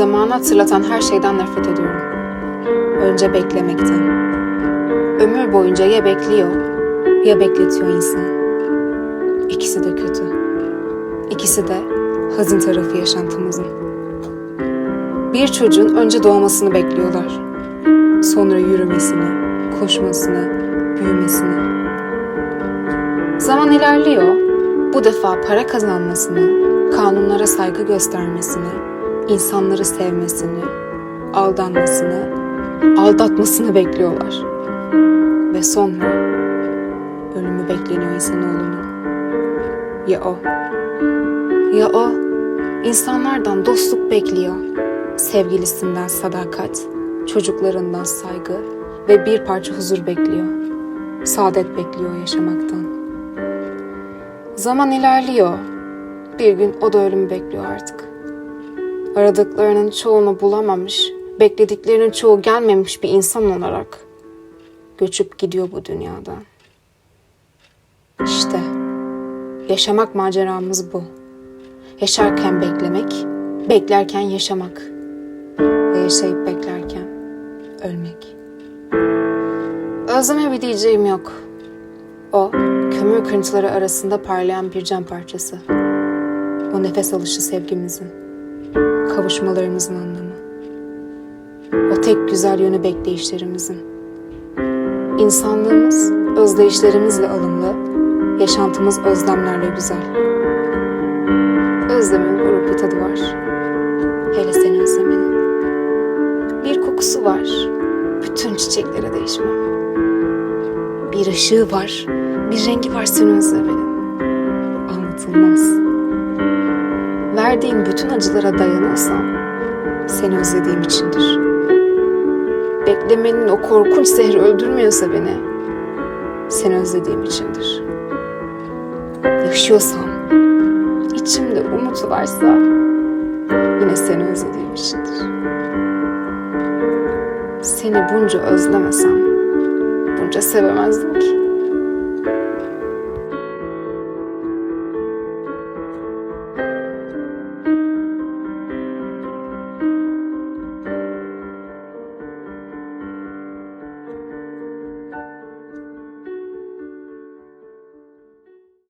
Zamanı hatırlatan her şeyden nefret ediyorum. Önce beklemekten. Ömür boyunca ya bekliyor ya bekletiyor insan. İkisi de kötü. İkisi de hazin tarafı yaşantımızın. Bir çocuğun önce doğmasını bekliyorlar. Sonra yürümesini, koşmasını, büyümesini. Zaman ilerliyor. Bu defa para kazanmasını, kanunlara saygı göstermesini, insanları sevmesini, aldanmasını, aldatmasını bekliyorlar. Ve sonra ölümü bekleniyor insanoğlunun. Ya o? Ya o? İnsanlardan dostluk bekliyor. Sevgilisinden sadakat, çocuklarından saygı ve bir parça huzur bekliyor. Saadet bekliyor yaşamaktan. Zaman ilerliyor. Bir gün o da ölümü bekliyor artık. Aradıklarının çoğunu bulamamış, beklediklerinin çoğu gelmemiş bir insan olarak göçüp gidiyor bu dünyadan. İşte yaşamak maceramız bu. Yaşarken beklemek, beklerken yaşamak ve yaşayıp beklerken ölmek. Özleme bir diyeceğim yok. O, kömür kırıntıları arasında parlayan bir cam parçası. O nefes alışı sevgimizin, kavuşmalarımızın anlamı. O tek güzel yönü bekleyişlerimizin. İnsanlığımız özdeyişlerimizle alımlı, yaşantımız özlemlerle güzel. Özlemin buruk bir tadı var. Hele seni özlemenin. Bir kokusu var. Bütün çiçeklere değişmem. Bir ışığı var. Bir rengi var seni özlemenin. Anlatılmaz. Verdiğin bütün acılara dayanıyorsam seni özlediğim içindir. Beklemenin o korkunç zehri öldürmüyorsa beni seni özlediğim içindir. Yaşıyorsam, içimde umut varsa yine seni özlediğim içindir. Seni bunca özlemesem bunca sevemezdim ki.